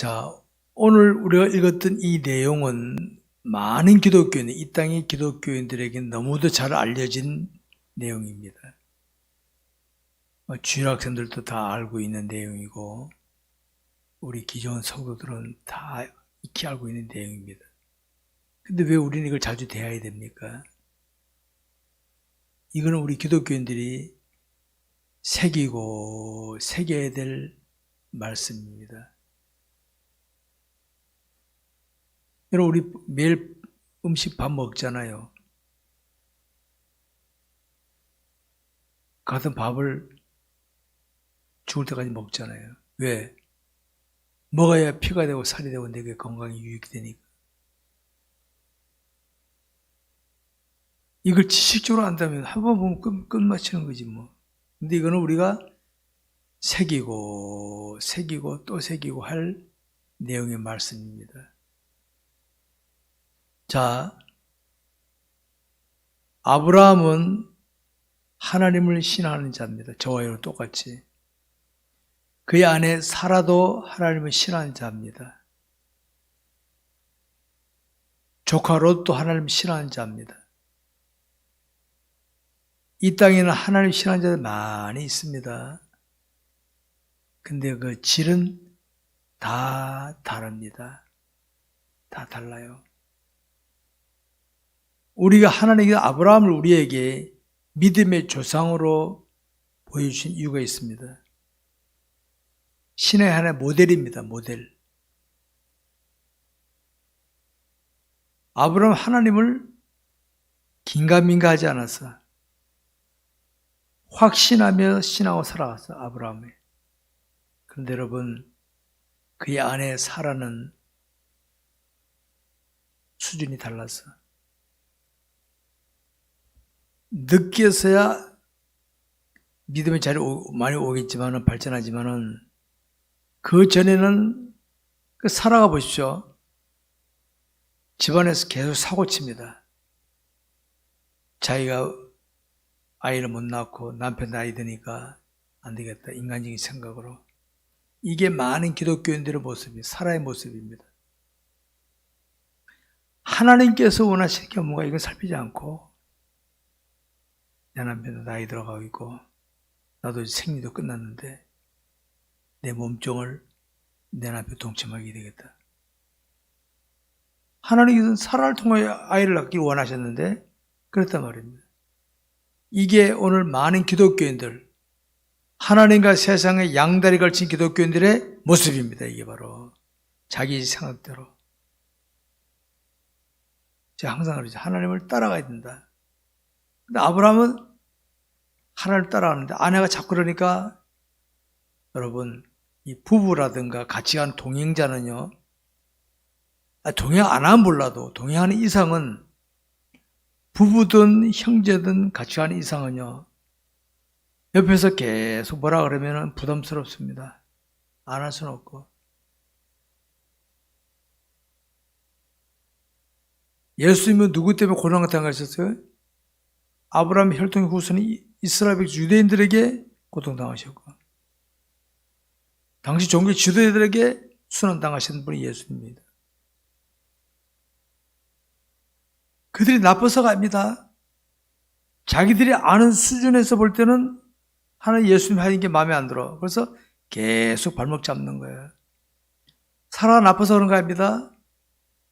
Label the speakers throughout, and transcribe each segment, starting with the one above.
Speaker 1: 자, 오늘 우리가 읽었던 이 내용은 많은 기독교인, 이 땅의 기독교인들에게 너무도 잘 알려진 내용입니다. 어, 주일 학생들도 다 알고 있는 내용이고, 우리 기존 성도들은 다 익히 알고 있는 내용입니다. 근데 왜 우리는 이걸 자주 대해야 됩니까? 이거는 우리 기독교인들이 새기고 새겨야 될 말씀입니다. 여러분, 우리 매일 음식 밥 먹잖아요. 같은 밥을 죽을 때까지 먹잖아요. 왜? 먹어야 피가 되고 살이 되고 내게 건강이 유익이 되니까. 이걸 지식적으로 안다면 한 번 보면 끝, 끝마치는 거지 뭐. 근데 이거는 우리가 새기고 새기고 또 새기고 할 내용의 말씀입니다. 자, 아브라함은 하나님을 신하는 자입니다. 저와 여러분 똑같이. 그의 아내 사라도 하나님을 신하는 자입니다. 조카 롯도 하나님을 신하는 자입니다. 이 땅에는 하나님 신하는 자들 많이 있습니다. 근데 그 질은 다 다릅니다. 다 달라요. 우리가 하나님의 아브라함을 우리에게 믿음의 조상으로 보여주신 이유가 있습니다. 신의 하나의 모델입니다. 모델. 아브라함 하나님을 긴가민가 하지 않았어. 확신하며 신하고 살아갔어. 아브라함이. 그런데 여러분 그의 아내 사라는 수준이 달랐어. 늦게서야 믿음의 자리 많이 오겠지만은 발전하지만은 그 전에는 그 살아가 보십시오. 집안에서 계속 사고 칩니다. 자기가 아이를 못 낳고 남편 나이 드니까 안 되겠다. 인간적인 생각으로. 이게 많은 기독교인들의 모습이, 사라의 모습입니다. 하나님께서 원하시는 게 뭔가 이걸 살피지 않고 내 남편도 나이 들어가고 있고 나도 생리도 끝났는데 내 몸종을 내 남편 동침하게 되겠다. 하나님께서는 사라를 통해 아이를 낳기를 원하셨는데 그렇단 말입니다. 이게 오늘 많은 기독교인들 하나님과 세상의 양다리 걸친 기독교인들의 모습입니다. 이게 바로 자기 생각대로. 제가 항상 그러죠. 하나님을 따라가야 된다. 근데 아브라함은 하나님을 따라가는데 아내가 자꾸 그러니까 여러분 이 부부라든가 같이 간 동행자는요. 아, 동행 안 하면 몰라도 동행하는 이상은 부부든 형제든 같이 가는 이상은요. 옆에서 계속 뭐라 그러면 부담스럽습니다. 안 할 수는 없고. 예수님은 누구 때문에 고난을 당하셨어요? 아브라함 혈통의 후손이 이스라엘 백 유대인들에게 고통당하셨고 당시 종교 지도자들에게 순환당하신 분이 예수님입니다. 그들이 나빠서가 아닙니다. 자기들이 아는 수준에서 볼 때는 하나님 예수님 하는 게 마음에 안 들어. 그래서 계속 발목 잡는 거예요. 살아 나빠서 그런 거 아닙니다.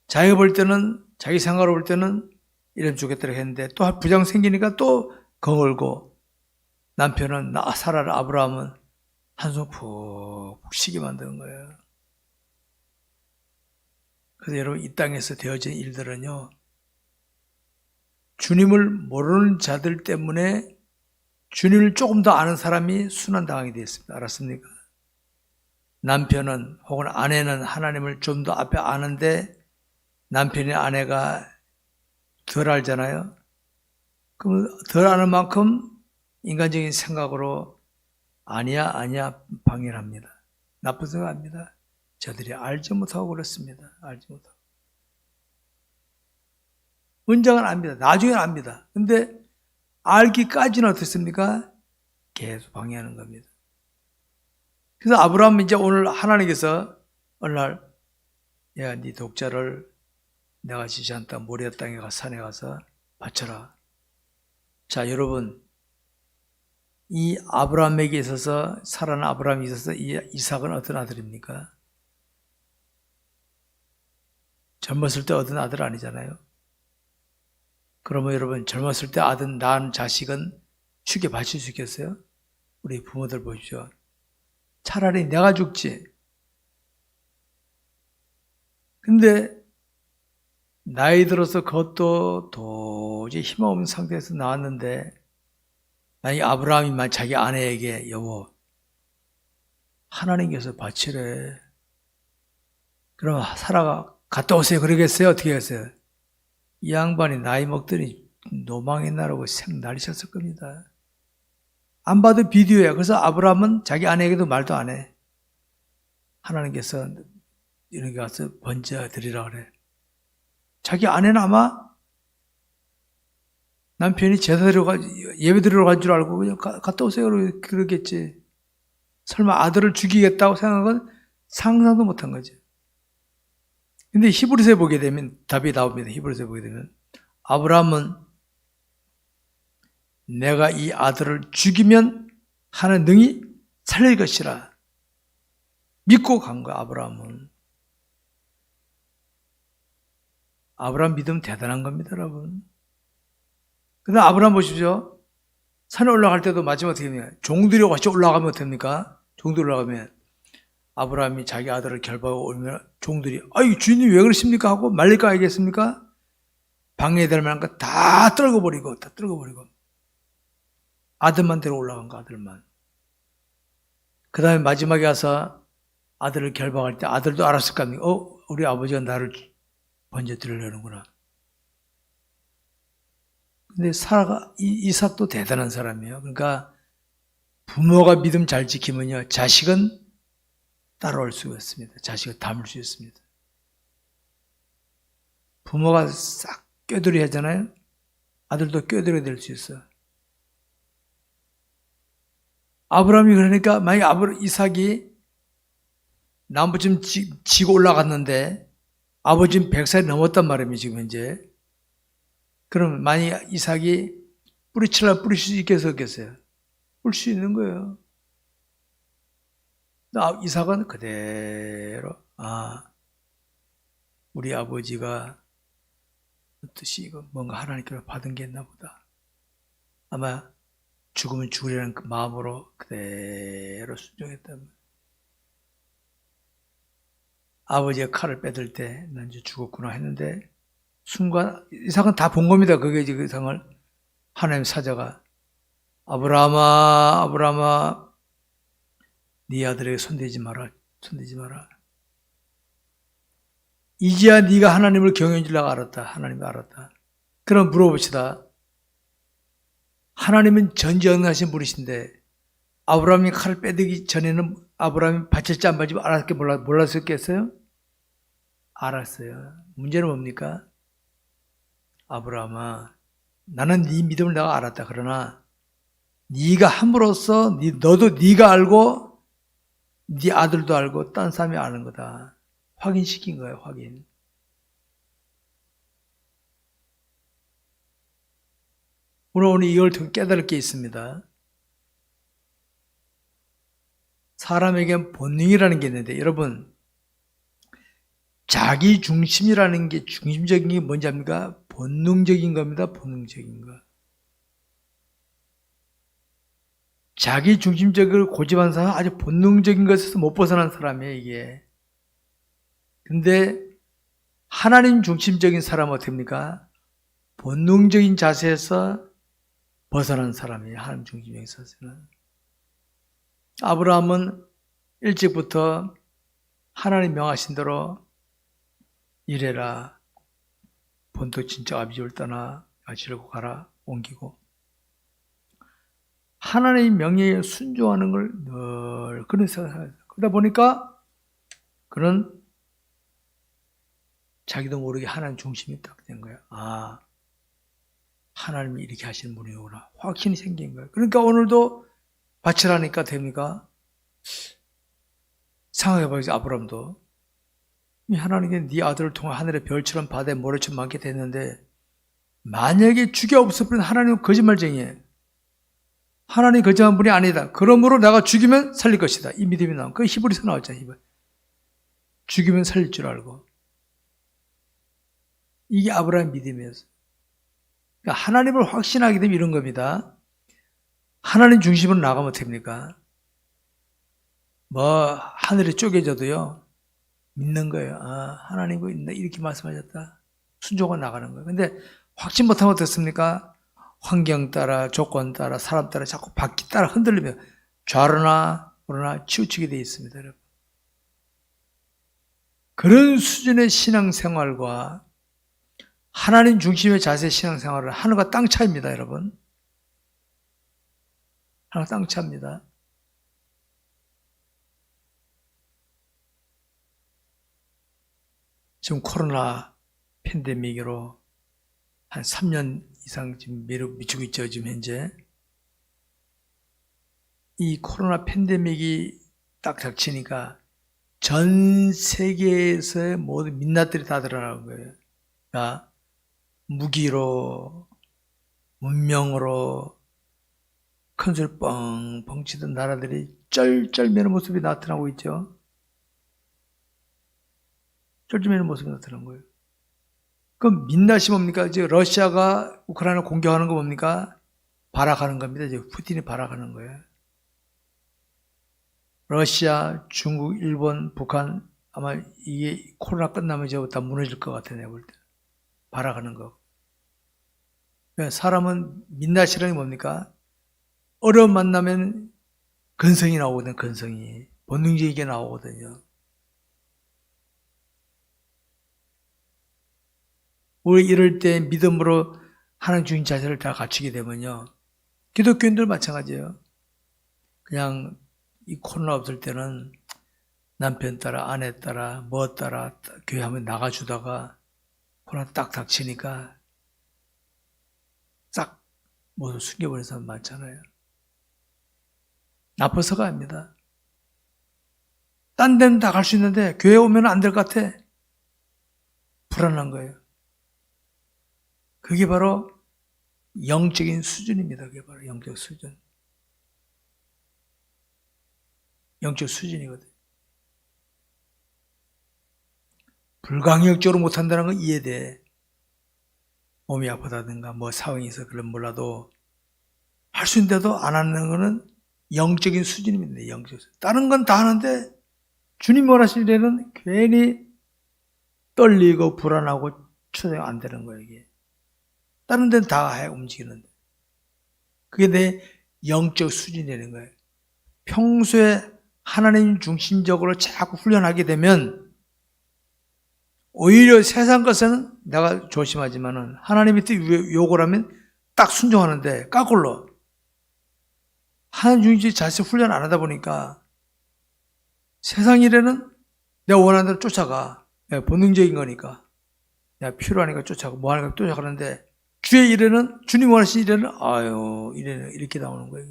Speaker 1: 자기가 볼 때는, 자기 생각으로 볼 때는 이름 주겠다고 했는데 또 부장 생기니까 또 거을고 남편은 나 살아라 아브라함은 한숨 푹 쉬게 만드는 거예요. 그래서 여러분 이 땅에서 되어진 일들은요. 주님을 모르는 자들 때문에 주님을 조금 더 아는 사람이 순환당하게 되었습니다. 알았습니까? 남편은 혹은 아내는 하나님을 좀 더 앞에 아는데 남편의 아내가 덜 알잖아요. 그럼 덜 아는 만큼 인간적인 생각으로 아니야 아니야 방해합니다. 나쁜 생각합니다. 저들이 알지 못하고 그렇습니다. 알지 못하고. 은장은 압니다. 나중에는 압니다. 근데 알기까지는 어떻습니까? 계속 방해하는 겁니다. 그래서 아브라함은 이제 오늘 하나님께서 어느 날, 야, 네 독자를 내가 지시한 땅, 모리아 땅에 가 산에 가서 바쳐라. 자, 여러분, 이 아브라함에게 있어서 살아난 아브라함에 있어서 이 이삭은 어떤 아들입니까? 젊었을 때 얻은 아들 아니잖아요. 그러면 여러분 젊었을 때 아들 낳은 자식은 쉽게 바칠 수 있겠어요? 우리 부모들 보십시오. 차라리 내가 죽지. 근데 나이 들어서 그것도 도저히 힘없는 상태에서 나왔는데 만약 아브라함이만 자기 아내에게 여보 하나님께서 바치래. 그럼 사라가 갔다 오세요. 그러겠어요? 어떻게 하겠어요? 이 양반이 나이 먹더니 노망의 나라고 생 날리셨을 겁니다. 안 봐도 비디오야. 그래서 아브라함은 자기 아내에게도 말도 안 해. 하나님께서 이렇게 가서 번져 드리라 그래. 자기 아내는 아마 남편이 제사 드리러 가, 예배 드리러 간 줄 알고 그냥 가- 갔다 오세요. 그러- 그러겠지. 설마 아들을 죽이겠다고 생각은 상상도 못한 거지. 근데 히브리서에 보게 되면 답이 나옵니다. 히브리서에 보게 되면 아브라함은 내가 이 아들을 죽이면 하는 능히 살릴 것이라 믿고 간 거야 아브라함은. 아브라함 믿음 대단한 겁니다, 여러분. 근데 아브라함 보십시오. 산에 올라갈 때도 마지막 어떻게 됩니까? 종들이 같이 올라가면 어떻습니까? 종들이 올라가면 아브라함이 자기 아들을 결박하고 오면 종들이 아이 주인님 왜 그러십니까 하고 말릴 거 알겠습니까? 방해될 만한 거 다 떨궈버리고 다 떨궈버리고 아들만 데려 올라간 거 아들만 그 다음에 마지막에 가서 아들을 결박할 때 아들도 알았을 거 아닙니까? 어 우리 아버지가 나를 번져드리려는구나 근데 사라가 이- 이삭도 대단한 사람이에요 그러니까 부모가 믿음 잘 지키면요 자식은 따라올 수가 있습니다. 자식을 담을 수 있습니다. 부모가 싹 껴들이 하잖아요. 아들도 껴들어야 될 수 있어. 아브라함이 그러니까 만약 아브라 이삭이 나무쯤 지, 지고 올라갔는데 아버지는 100살이 넘었단 말입니다. 지금 현재. 그럼 만약 이삭이 뿌리칠라 뿌리칠 수 있겠어 없겠어요? 뿌릴 수 있는 거예요. 아, 이삭은 그대로 아 우리 아버지가 뜻이 이거 뭔가 하나님께로 받은 게 있나 보다. 아마 죽으면 죽으려는 그 마음으로 그대로 말이야. 아버지가 칼을 빼들 때 난 이제 죽었구나 했는데 순간 이삭은 다 본 겁니다. 그게 이제 그 이상을 하나님 사자가 아브라함아 아브라함아 네 아들에게 손대지 마라. 손대지 마라. 이제야 네가 하나님을 경외한 줄 알았다. 하나님을 알았다. 그럼 물어봅시다. 하나님은 전지전능하신 분이신데 아브라함이 칼을 빼들기 전에는 아브라함이 바칠지 안 바칠지 알았게 몰라, 몰랐었겠어요? 알았어요. 문제는 뭡니까? 아브라함아 나는 네 믿음을 내가 알았다. 그러나 네가 함으로써 네, 너도 네가 알고 네 아들도 알고 딴 사람이 아는 거다. 확인시킨 거예요, 확인. 오늘 오늘 이걸 더 깨달을 게 있습니다. 사람에겐 본능이라는 게 있는데 여러분 자기 중심이라는 게 중심적인 게 뭔지 압니까? 본능적인 겁니다. 본능적인 거. 자기 중심적을 고집한 사람 아주 본능적인 것에서 못 벗어난 사람이에요, 이게. 근데 하나님 중심적인 사람은 어떻습니까? 본능적인 자세에서 벗어난 사람이에요, 하나님 중심적인 자세는. 아브라함은 일찍부터 하나님 명하신 대로 이래라. 본토 친척 아비집을 떠나 아치려고 가라. 옮기고. 하나님의 명령에 순종하는 걸 늘 그런 생각을 그러다 보니까 그는 자기도 모르게 하나님 중심이 딱 된 거야. 아, 하나님이 이렇게 하시는 분이구나. 확신이 생긴 거야. 그러니까 오늘도 바치라니까 됩니까? 생각해봐요, 아브람도. 이 하나님께 네 아들을 통해 하늘의 별처럼 바다의 모래처럼 많게 됐는데 만약에 죽여 없어버린 하나님은 거짓말쟁이에요. 하나님 거짓말 분이 아니다. 그러므로 내가 죽이면 살릴 것이다. 이 믿음이 나온. 그 히브리서 나왔잖아요. 히브리. 죽이면 살릴 줄 알고. 이게 아브라함 믿음이었어요. 그러니까 하나님을 확신하게 되면 이런 겁니다. 하나님 중심으로 나가면 됩니까? 뭐 하늘이 쪼개져도요 믿는 거예요. 아 하나님이 있나 이렇게 말씀하셨다. 순종은 나가는 거예요. 근데 확신 못하면 어떻습니까? 환경 따라 조건 따라 사람 따라 자꾸 바퀴 따라 흔들리면 좌로나 우로나 치우치게 되어 있습니다. 여러분. 그런 수준의 신앙생활과 하나님 중심의 자세 신앙생활을 하늘과 땅 차이입니다, 여러분. 하늘과 땅 차입니다. 지금 코로나 팬데믹으로 한 3년 이상 지금 매력 미치고 있죠, 지금 현재. 이 코로나 팬데믹이 딱 닥치니까 전 세계에서의 모든 민낯들이 다 드러나는 거예요. 그러니까 무기로, 문명으로 큰 소리 뻥뻥 치던 나라들이 쩔쩔매는 모습이 나타나고 있죠. 쩔쩔매는 모습이 나타난 거예요. 그럼 민낯이 뭡니까? 이제 러시아가 우크라이나 공격하는 거 뭡니까? 발악하는 겁니다. 이제 푸틴이 발악하는 거예요. 러시아, 중국, 일본, 북한 아마 이게 코로나 끝나면 이제 다 무너질 것 같아 내가 볼 때. 발악하는 거. 그러니까 사람은 민낯이라는 게 뭡니까? 어려움 만나면 근성이 나오거든, 근성이. 본능적이게 나오거든요. 우리 이럴 때 믿음으로 하나님 주인 자세를 다 갖추게 되면요. 기독교인들 마찬가지예요. 그냥 이 코로나 없을 때는 남편 따라 아내 따라 뭐 따라 교회 하면 나가주다가 코로나 딱 닥치니까 싹 모두 숨겨버린 사람 많잖아요. 나빠서가 아닙니다. 딴 데는 다 갈 수 있는데 교회 오면 안 될 것 같아. 불안한 거예요. 그게 바로 영적인 수준입니다. 그게 바로 영적 수준. 영적 수준이거든. 불강력적으로 못한다는 건 이해돼. 몸이 아프다든가 뭐 상황이 있어 그런 몰라도 할 수 있는데도 안 하는 거는 영적인 수준입니다. 영적 수준. 다른 건 다 하는데 주님 원하실 때는 괜히 떨리고 불안하고 초대가 안 되는 거예요. 이게. 다른 데는 다 해, 움직이는데. 그게 내 영적 수준이라는 거예요. 평소에 하나님 중심적으로 자꾸 훈련하게 되면 오히려 세상 것은 내가 조심하지만은 하나님이 뜻 요구를 하면 딱 순종하는데 까꿀로 하나님 중심 자세 훈련 안 하다 보니까 세상 일에는 내가 원하는 대로 쫓아가. 본능적인 거니까. 내가 필요하니까 쫓아가고 뭐 하니까 쫓아가는데 주의 일에는 주님 원하신 일에는 아유 이래는 이렇게 나오는 거예요.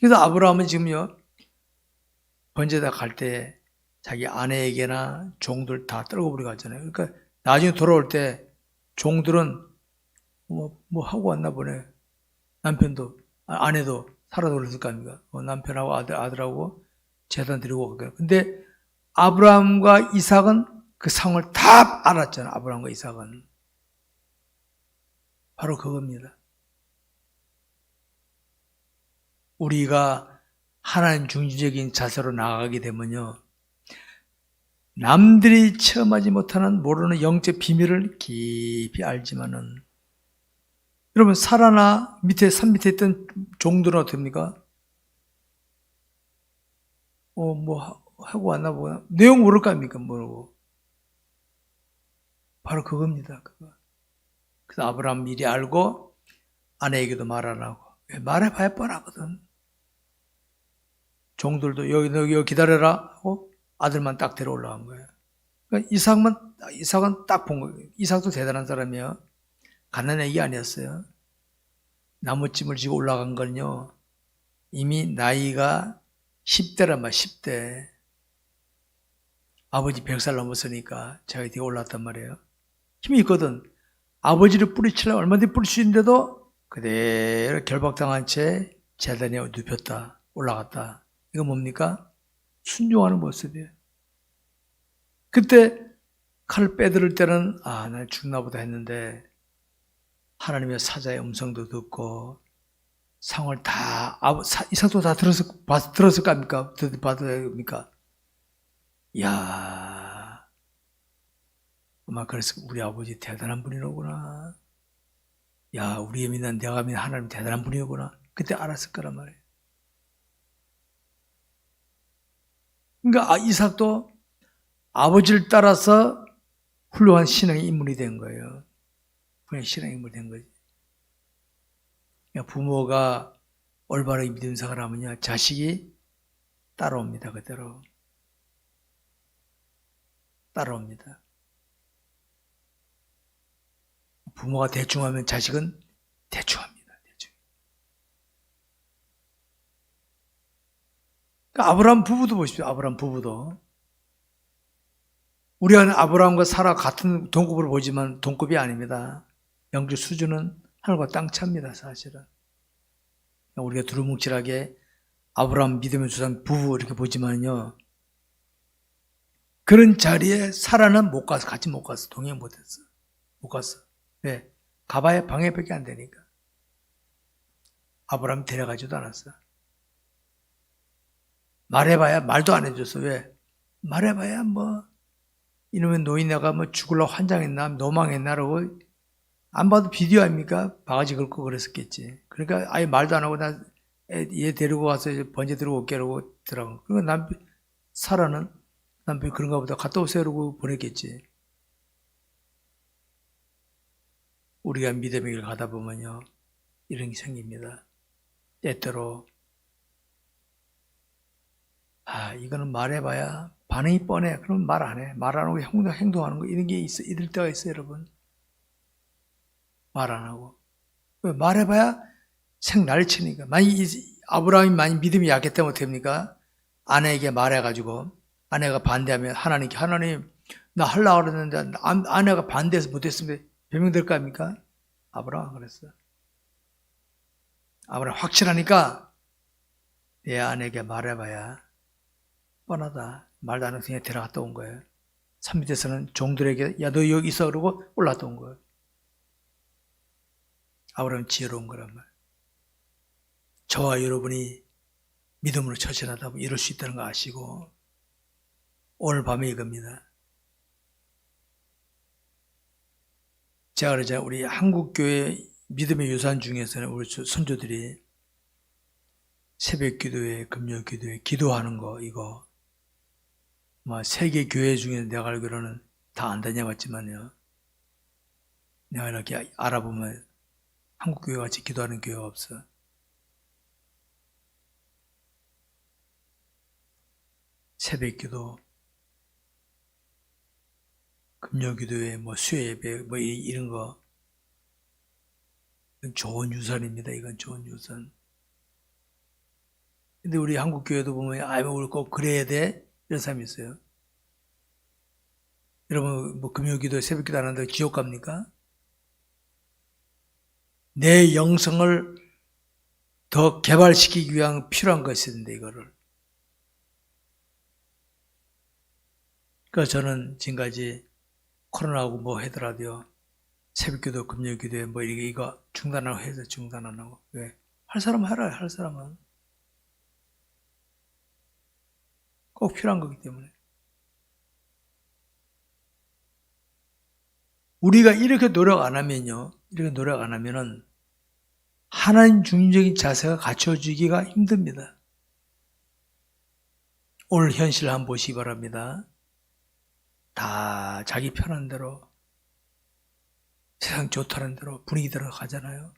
Speaker 1: 그래서 아브라함은 지금요 번제다 갈 때 자기 아내에게나 종들 다 떨궈버리고 갔잖아요. 그러니까 나중에 돌아올 때 종들은 뭐, 뭐 하고 왔나 보네. 남편도 아, 아내도 살아 돌았을 거 아닙니까? 어, 남편하고 아들 아들하고 재단 드리고 갔거요 근데 아브라함과 이삭은 그 상을 다 알았잖아. 아브라함과 이삭은. 바로 그겁니다. 우리가 하나님 중심적인 자세로 나가게 되면요. 남들이 체험하지 못하는 모르는 영적 비밀을 깊이 알지만은 여러분 사라나 밑에 산 밑에 있던 종들은 어떻습니까? 어 뭐 하고 왔나 보나 내용 모를 거 아닙니까 모르고 바로 그겁니다 그거. 그래서 아브라함 미리 알고 아내에게도 말안 하고 말해봐야 뻔하거든. 종들도 여기 여기, 여기 기다려라 하고 아들만 딱 데려 올라간 거예요. 그러니까 이삭만 이삭은 딱 본 거예요. 이삭도 대단한 사람이에요. 가난 애기 아니었어요. 나무찜을 지고 올라간 건요. 이미 나이가 10대란 말 10대. 아버지 100살 넘었으니까 자기 뒤에 올랐단 말이에요. 힘이 있거든. 아버지를 뿌리치려면 얼마든지 뿌릴 수 있는데도 그대로 결박당한 채 재단에 눕혔다. 올라갔다. 이거 뭡니까? 순종하는 모습이에요. 그때 칼을 빼들을 때는 아, 나 죽나 보다 했는데 하나님의 사자의 음성도 듣고 상을 다 이삭도 다 들었을 봤- 들었을 겁니까? 듣- 받아야 합니까? 야, 아마 그래서 우리 아버지 대단한 분이로구나. 야, 우리의 믿는 내가 믿는 하나님 대단한 분이로구나. 그때 알았을 거란 말이에요. 그러니까 아, 이삭도 아버지를 따라서 훌륭한 신앙의 인물이 된 거예요. 훌륭한 신앙의 인물이 된 거지. 그러니까 부모가 올바르게 믿음 생활을 하면요, 자식이 따라옵니다, 그대로. 따라옵니다. 부모가 대충 하면 자식은 대충 합니다, 대충. 그러니까 아브라함 부부도 보십시오, 아브라함 부부도. 우리가 아브라함과 사라 같은 동급으로 보지만 동급이 아닙니다. 영적 수준은 하늘과 땅 차입니다, 사실은. 우리가 두루뭉실하게 아브라함 믿음의 조상 부부 이렇게 보지만요. 그런 자리에 사라는 못 가서, 같이 못 가서, 동행 못 했어. 못 갔어. 왜? 가봐야 방해밖에 안 되니까. 아브라함 데려가지도 않았어. 말해봐야 말도 안 해줬어. 왜? 말해봐야 뭐, 이놈의 노인네가 뭐 죽으려고 환장했나, 노망했나라고 안 봐도 비디오 아닙니까? 바가지 긁고 그랬었겠지. 그러니까 아예 말도 안 하고 나 얘 데리고 와서 번제 들고 올게 라고 들어간 그러니까 남편, 사라는 남편이 그런가 보다 갔다 오세요 라고 보냈겠지. 우리가 믿음의 길 가다 보면요. 이런 게 생깁니다. 때때로 아 이거는 말해봐야 반응이 뻔해. 그럼 말 안 해. 말 안 하고 행동, 행동하는 거 이런 게 있어. 이럴 때가 있어요 여러분. 말 안 하고. 왜 말해봐야 생 날치니까. 만약 이 아브라함이 많이 믿음이 약했다면 어떡합니까? 아내에게 말해가지고 아내가 반대하면 하나님께 하나님 나 하려고 그랬는데 아- 아내가 반대해서 못했으면 변명될 거 아닙니까? 아브라함 그랬어. 아브라함 확실하니까 내 아내에게 말해봐야 뻔하다. 말도 안 하고 그냥 데려갔다 온 거예요. 산 밑에서는 종들에게 야 너 여기 있어 그러고 올라갔다 온 거예요. 아브라함 지혜로운 거란 말. 저와 여러분이 믿음으로 처신하다 보면 이럴 수 있다는 거 아시고 오늘 밤에 이겁니다. 제가 그러자 우리 한국교회 믿음의 유산 중에서는 우리 선조들이 새벽 기도회, 금요 기도회, 기도하는 거 이거 뭐 세계 교회 중에 내가 알기로는 다 안 다녀봤지만요. 내가 이렇게 알아보면 한국 교회 같이 기도하는 교회가 없어. 새벽 기도, 금요 기도회, 뭐 수요 예배, 뭐 이- 이런 거. 좋은 유산입니다. 이건 좋은 유산. 근데 우리 한국 교회도 보면 아이 우리 꼭 그래야 돼 이런 사람이 있어요. 여러분 뭐 금요 기도, 새벽 기도 안 하는데 지옥 갑니까? 내 영성을 더 개발시키기 위한 필요한 것인데 이거를. 그래서 저는 지금까지 코로나하고 뭐 하더라도요. 새벽기도, 금요기도에 뭐 이게 이거 중단하고 해서 중단 안 하고 왜? 할 사람은 하라 할 사람은 꼭 필요한 거기 때문에 우리가 이렇게 노력 안 하면요, 이렇게 노력 안 하면은 하나님 중심적인 자세가 갖춰지기가 힘듭니다. 오늘 현실을 한번 보시기 바랍니다. 다 자기 편한 대로 세상 좋다는 대로 분위기 대로 가잖아요.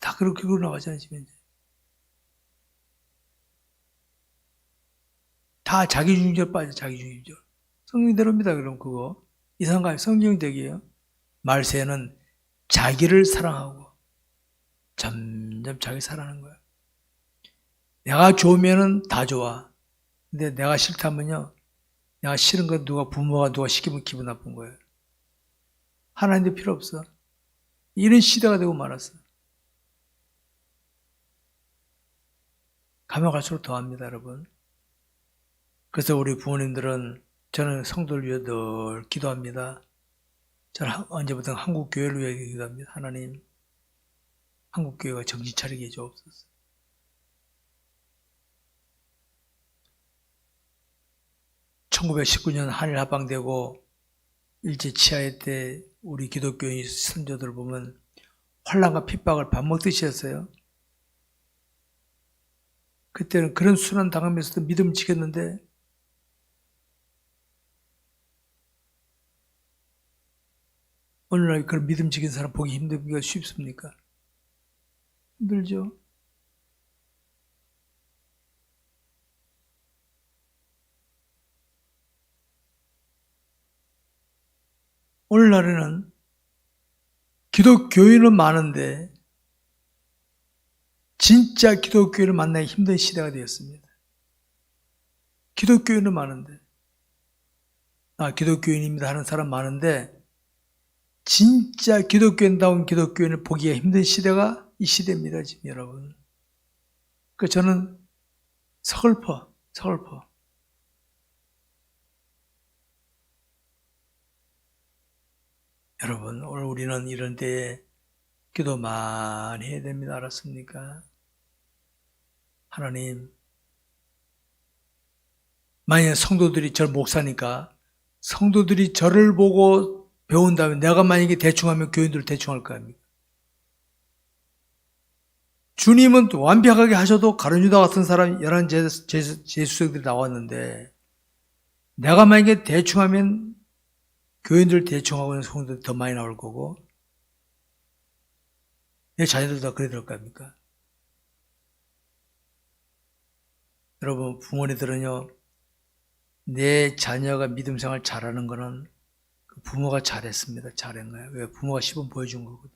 Speaker 1: 다 그렇게 흘러가잖아요, 지금 이제. 다 자기중심적 빠져, 자기중심적. 성경대로입니다, 그럼 그거. 이상가요? 성경적이에요. 말세는 자기를 사랑하고 점점 자기 사랑하는 거야. 내가 좋으면은 다 좋아. 근데 내가 싫다면요. 내가 싫은 거 누가 부모가 누가 시키면 기분 나쁜 거예요. 하나님도 필요 없어. 이런 시대가 되고 말았어. 가면 갈수록 더합니다, 여러분. 그래서 우리 부모님들은 저는 성도를 위해 늘 기도합니다. 저는 한- 언제부터 한국 교회를 위해 기도합니다. 하나님, 한국 교회가 정신 차리게 해주옵소서. (1919년) 한일 합방되고 일제 치하의 때 우리 기독교인 선조들 보면 환란과 핍박을 밥 먹듯이 했어요. 그때는 그런 순환 당하면서도 믿음 지켰는데 오늘날 그런 믿음 지킨 사람 보기 힘들기가 쉽습니까? 힘들죠. 오늘날에는 기독교인은 많은데 진짜 기독교인을 만나기 힘든 시대가 되었습니다. 기독교인은 많은데 아 기독교인입니다 하는 사람 많은데 진짜 기독교인다운 기독교인을 보기가 힘든 시대가 이 시대입니다 지금 여러분. 그 저는 서글퍼 서글퍼. 여러분, 오늘 우리는 이런 때에 기도 많이 해야 됩니다. 알았습니까? 하나님, 만약 성도들이 절 목사니까 성도들이 저를 보고 배운다면 내가 만약에 대충 하면 교인들 대충 할 거 아닙니까? 주님은 또 완벽하게 하셔도 가룟유다 같은 사람 열한 제수- 제수- 제수생들이 나왔는데 내가 만약에 대충 하면 교인들 대충 하고 있는 성도들이 더 많이 나올 거고 내 자녀들도 다 그래 될거 아닙니까? 여러분 부모님들은요 내 자녀가 믿음 생활 잘하는 거는 그 부모가 잘했습니다. 잘한 거예요. 왜? 부모가 시범 보여준 거거든.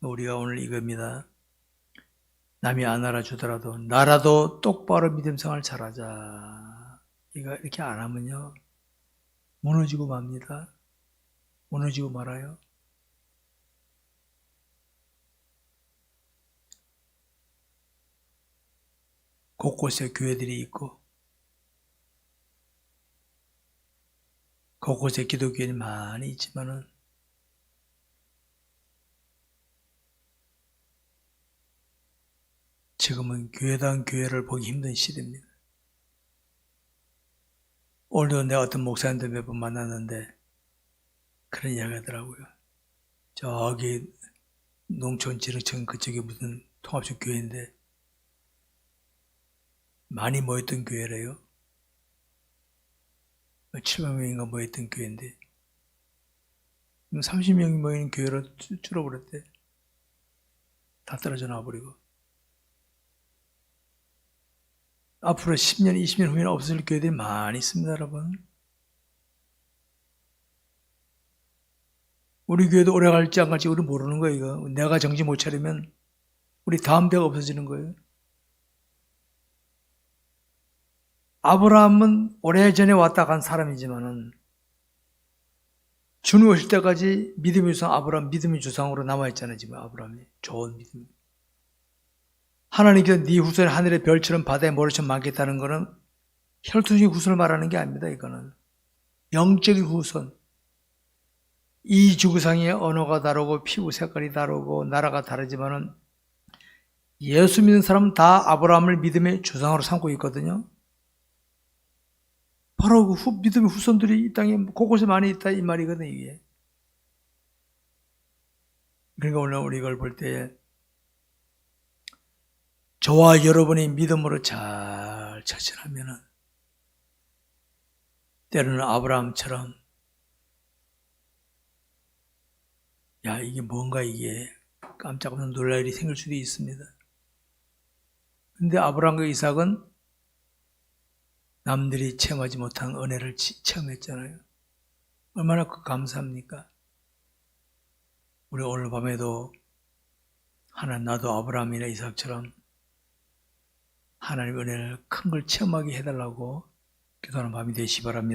Speaker 1: 우리가 오늘 이겁니다. 남이 안 알아주더라도 나라도 똑바로 믿음 생활 잘하자. 이거 이렇게 안 하면요 무너지고 맙니다. 무너지고 말아요. 곳곳에 교회들이 있고 곳곳에 기독교인이 많이 있지만은 지금은 교회당 교회를 보기 힘든 시대입니다. 오늘도 내가 어떤 목사님들 몇 번 만났는데 그런 이야기 하더라고요. 저기 농촌지능청 그쪽에 무슨 통합적 교회인데 많이 모였던 교회래요. 7만 명인가 모였던 교회인데 30명이 모이는 교회로 줄- 줄어버렸대. 다 떨어져 나와버리고. 앞으로 10년, 20년 후에는 없어질 교회들이 많이 있습니다, 여러분. 우리 교회도 오래 갈지 안 갈지 우리 모르는 거예요, 이거. 내가 정신 못 차리면 우리 다음 대가 없어지는 거예요. 아브라함은 오래전에 왔다 간 사람이지만은 주님 오실 때까지 믿음의 주상 아브라함 믿음의 주상으로 남아있잖아요, 지금 아브라함이. 좋은 믿음. 하나님께서 네 후손이 하늘의 별처럼 바다의 모래처럼 많겠다는 것은 혈통적인 후손을 말하는 게 아닙니다. 이거는 영적인 후손. 이 지구상의 언어가 다르고 피부 색깔이 다르고 나라가 다르지만은 예수 믿는 사람은 다 아브라함을 믿음의 주상으로 삼고 있거든요. 바로 그 후, 믿음의 후손들이 이 땅에 곳곳에 많이 있다 이 말이거든요. 이게. 그러니까 오늘 우리 이걸 볼 때 저와 여러분이 믿음으로 잘 처신하면은 때로는 아브라함처럼 야 이게 뭔가 이게 깜짝 놀랄 일이 생길 수도 있습니다. 근데 아브라함과 이삭은 남들이 체험하지 못한 은혜를 치- 체험했잖아요. 얼마나 그 감사합니까? 우리 오늘 밤에도 하나님 나도 아브라함이나 이삭처럼 하나님 은혜를 큰 걸 체험하게 해달라고 기도하는 밤이 되시 기 바랍니다.